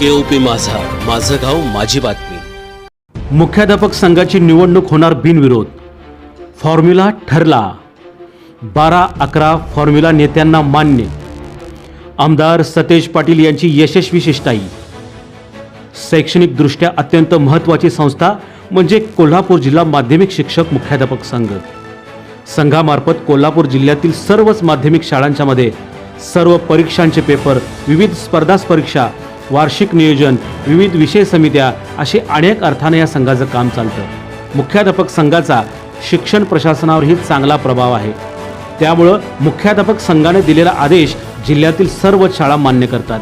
केओपी माझा. माझं गाव माझी बातमी. मुख्याध्यापक संघाची निवडणूक होणार बिनविरोध. फॉर्म्युला ठरला. बारा अकरा फॉर्म्युला नेत्यांना मान्य. आमदार सतेज पाटील यांची यशस्वी शिष्टाई. शैक्षणिकदृष्ट्या अत्यंत महत्त्वाची संस्था म्हणजे कोल्हापूर जिल्हा माध्यमिक शिक्षक मुख्याध्यापक संघ. संघामार्फत कोल्हापूर जिल्ह्यातील सर्वच माध्यमिक शाळांच्यामध्ये सर्व परीक्षांचे पेपर विविध स्पर्धास परीक्षा वार्षिक नियोजन विविध विषय समित्या असे अनेक अर्थाने या संघाचं काम चालतं. मुख्याध्यापक संघाचा शिक्षण प्रशासनावरही चांगला प्रभाव आहे. त्यामुळं मुख्याध्यापक संघाने दिलेला आदेश जिल्ह्यातील सर्व शाळा मान्य करतात.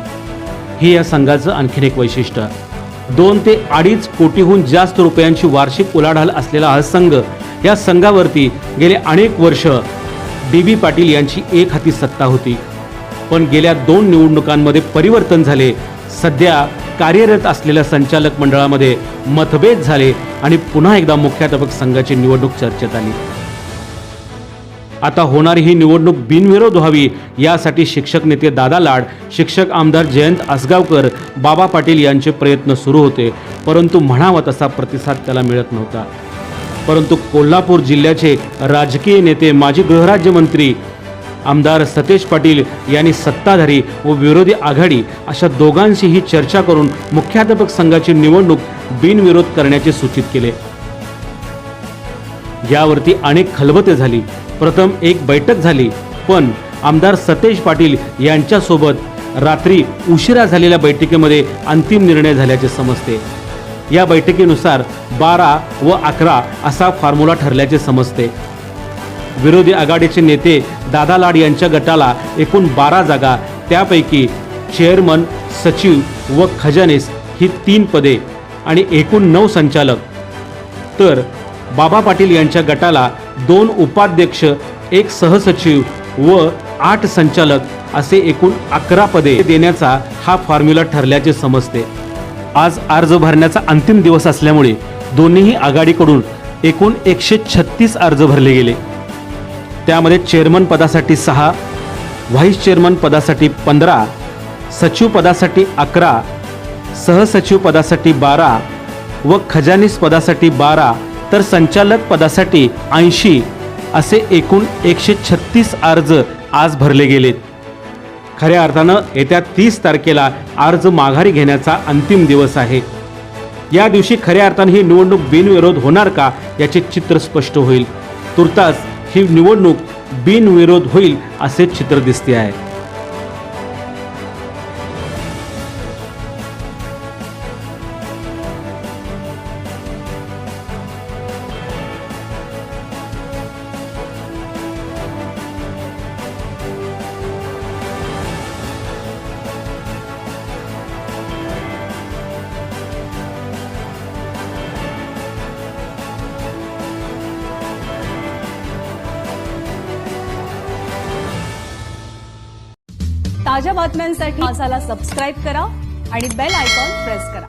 हे या संघाचं आणखीन एक वैशिष्ट्य. दोन ते अडीच कोटीहून जास्त रुपयांची वार्षिक उलाढाल असलेला हा संघ या संघावरती गेले अनेक वर्ष डी बी पाटील यांची एक हाती सत्ता होती. पण गेल्या दोन निवडणुकांमध्ये परिवर्तन झाले सध्या कार्यरत असलेल्या संचालक मंडळामध्ये मतभेद झाले आणि पुन्हा एकदा मुख्याध्यापक संघाची निवडणूक चर्चेत आली. आता होणारी ही निवडणूक बिनविरोध व्हावी यासाठी शिक्षक नेते दादा लाड शिक्षक आमदार जयंत आसगावकर बाबा पाटील यांचे प्रयत्न सुरू होते परंतु म्हणावा तसा प्रतिसाद त्याला मिळत नव्हता. परंतु कोल्हापूर जिल्ह्याचे राजकीय नेते माजी गृहराज्यमंत्री आमदार सतेज पाटील यांनी सत्ताधारी व विरोधी आघाडी अशा दोघांशीही चर्चा करून मुख्याध्यापक संघाची निवडणूक बिनविरोध करण्याचे सूचित केले. यावरती अनेक खलबते झाली. प्रथम एक बैठक झाली. पण आमदार सतेज पाटील यांच्यासोबत रात्री उशिरा झालेल्या बैठकीमध्ये अंतिम निर्णय झाल्याचे समजते. या बैठकीनुसार बारा व अकरा असा फॉर्म्युला ठरल्याचे समजते. विरोधी आघाडीचे नेते दादा लाड यांच्या गटाला एकूण बारा जागा त्यापैकी चेअरमन सचिव व खजानीस ही तीन पदे आणि एकूण नऊ संचालक. तर बाबा पाटील यांच्या गटाला दोन उपाध्यक्ष एक सहसचिव व आठ संचालक असे एकूण अकरा पदे देण्याचा हा फॉर्म्युला ठरल्याचे समजते. आज अर्ज भरण्याचा अंतिम दिवस असल्यामुळे दोन्हीही आघाडीकडून एकूण एकशे छत्तीस अर्ज भरले गेले. त्यामध्ये चेअरमन पदासाठी सहा व्हाईस चेअरमन पदासाठी पंधरा सचिव पदासाठी अकरा सहसचिव पदासाठी बारा व खजानीस पदासाठी बारा तर संचालक पदासाठी ऐंशी असे एकूण एकशे छत्तीस अर्ज आज भरले गेलेत. खऱ्या अर्थानं येत्या तीस तारखेला अर्ज माघारी घेण्याचा अंतिम दिवस आहे. या दिवशी खऱ्या अर्थानं ही निवडणूक बिनविरोध होणार का याचे चित्र स्पष्ट होईल. तुर्तास ही निवडणूक बिनविरोध होईल असे चित्र दिसते आहे. ताज्या बातम्यांसाठी माझाला सबस्क्राईब करा आणि बेल आयकॉन प्रेस करा.